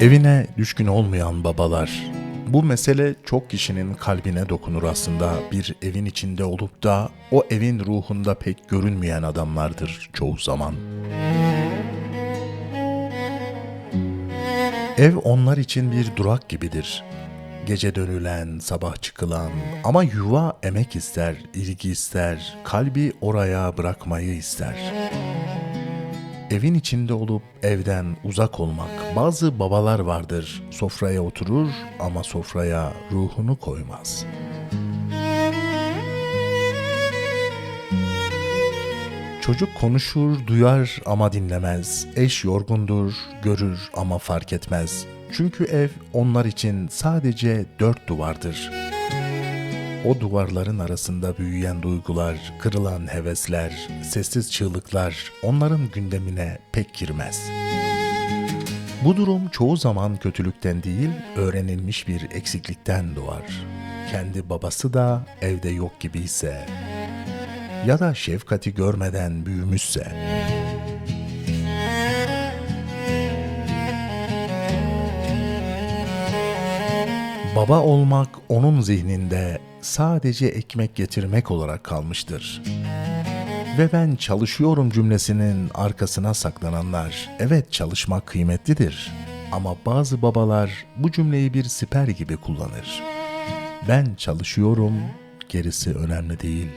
Evine düşkün olmayan babalar. Bu mesele çok kişinin kalbine dokunur aslında. Bir evin içinde olup da o evin ruhunda pek görünmeyen adamlardır çoğu zaman. Ev onlar için bir durak gibidir. Gece dönülen, sabah çıkılan ama yuva emek ister, ilgi ister, kalbi oraya bırakmayı ister. Evin içinde olup evden uzak olmak. Bazı babalar vardır. Sofraya oturur ama sofraya ruhunu koymaz. Çocuk konuşur, duyar ama dinlemez. Eş yorgundur, görür ama fark etmez. Çünkü ev onlar için sadece dört duvardır. O duvarların arasında büyüyen duygular, kırılan hevesler, sessiz çığlıklar onların gündemine pek girmez. Bu durum çoğu zaman kötülükten değil, öğrenilmiş bir eksiklikten doğar. Kendi babası da evde yok gibiyse ya da şefkati görmeden büyümüşse. Baba olmak onun zihninde sadece ekmek getirmek olarak kalmıştır. Ve ben çalışıyorum cümlesinin arkasına saklananlar, evet çalışmak kıymetlidir. Ama bazı babalar bu cümleyi bir siper gibi kullanır. Ben çalışıyorum, gerisi önemli değil.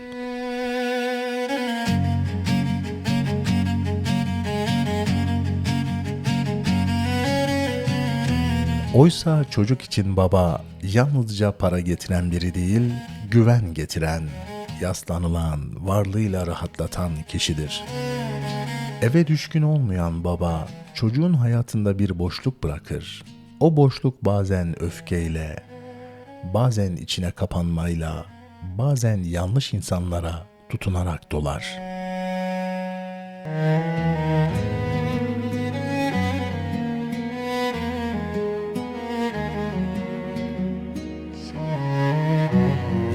Oysa çocuk için baba yalnızca para getiren biri değil, güven getiren, yaslanılan, varlığıyla rahatlatan kişidir. Eve düşkün olmayan baba çocuğun hayatında bir boşluk bırakır. O boşluk bazen öfkeyle, bazen içine kapanmayla, bazen yanlış insanlara tutunarak dolar.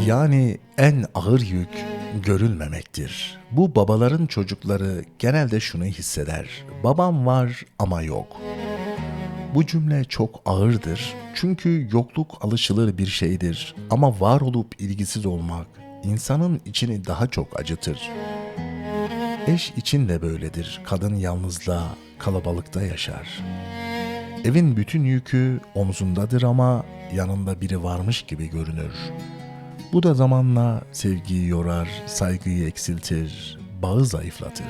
Yani en ağır yük görülmemektir. Bu babaların çocukları genelde şunu hisseder. Babam var ama yok. Bu cümle çok ağırdır. Çünkü yokluk alışılır bir şeydir. Ama var olup ilgisiz olmak insanın içini daha çok acıtır. Eş için de böyledir. Kadın yalnızlığa, kalabalıkta yaşar. Evin bütün yükü omzundadır ama yanında biri varmış gibi görünür. Bu da zamanla sevgiyi yorar, saygıyı eksiltir, bağı zayıflatır.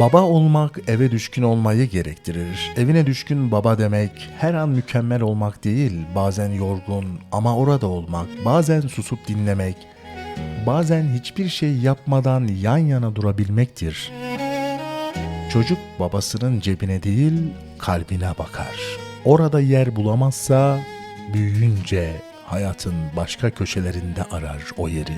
Baba olmak eve düşkün olmayı gerektirir. Evine düşkün baba demek her an mükemmel olmak değil, bazen yorgun ama orada olmak, bazen susup dinlemek, bazen hiçbir şey yapmadan yan yana durabilmektir. Çocuk babasının cebine değil, kalbine bakar. Orada yer bulamazsa büyüyünce hayatın başka köşelerinde arar o yeri.